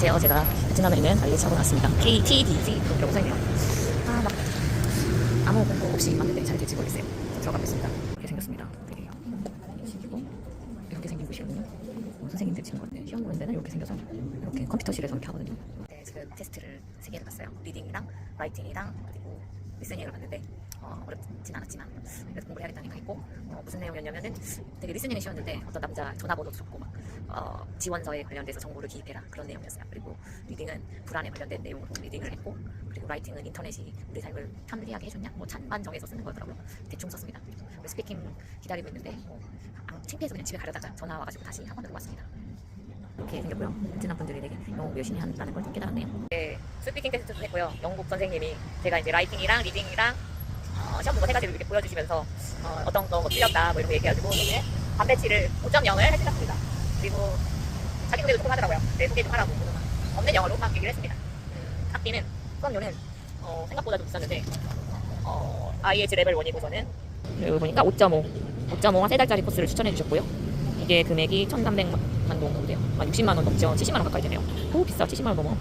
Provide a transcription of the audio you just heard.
안녕하세요. 제가 베트남에 있는 알리 차고 나왔습니다. KTDG라고 써있네요. 아, 막 아무 공부 없이 왔는데 잘 될지 모르겠어요. 들어가 보겠습니다. 이렇게 생겼습니다. 되게 신기고 이렇게 생긴 곳이거든요. 어, 선생님들 치는 건데 시험 보는 데는 이렇게 생겨서 이렇게 컴퓨터실에서 이렇게 하거든요. 네, 지금 테스트를 세 개를 봤어요. 리딩이랑 라이팅이랑 그리고 리스닝을 봤는데 어, 어렵진 않았지만 그래도 공부를 해야겠다는 생각했고 어, 무슨 내용이었냐면은 되게 리스닝이 쉬웠는데 어떤 남자 전화번호도 적고 막 어, 지원서에 관련돼서 정보를 기입해라 그런 내용이었어요. 그리고 리딩은 불안에 관련된 내용으로 리딩을 했고 그리고 라이팅은 인터넷이 우리 삶을 편리하게 해줬냐 뭐 잔반 정해서 쓰는 거더라고요. 대충 썼습니다. 그리고 스피킹 기다리고 있는데 뭐, 아, 창피해서 그냥 집에 가려다가 전화 와가지고 다시 학원으로 왔습니다. 이렇게 생겼고요. 베트남 분들이 되게 영어 열심히 한다는 걸 좀 깨달았네요. 네, 스피킹 테스트도 했고요. 영국 선생님이 제가 이제 라이팅이랑 리딩이랑 어, 시험 세 가지를 이렇게 보여주시면서 어, 어떤 거 틀렸다 뭐 이런 거 얘기해가지고 저는 반배치를 5.0을 해주셨습니다. 그리고 자기 소개도 조금 하더라고요. 내 소개 좀 하라고 없는 영어로 막 얘기를 했습니다. 음, 학비는 수강료는 어, 생각보다 좀 비쌌는데 어, IH 레벨 1이고서는 여기 보니까 5.5 5.5한 세 달짜리 코스를 추천해 주셨고요. 이게 금액이 1,300만 원 정도 돼요. 한 60만 원 넘죠. 70만 원 가까이 되네요. 오 비싸. 70만 원 넘어.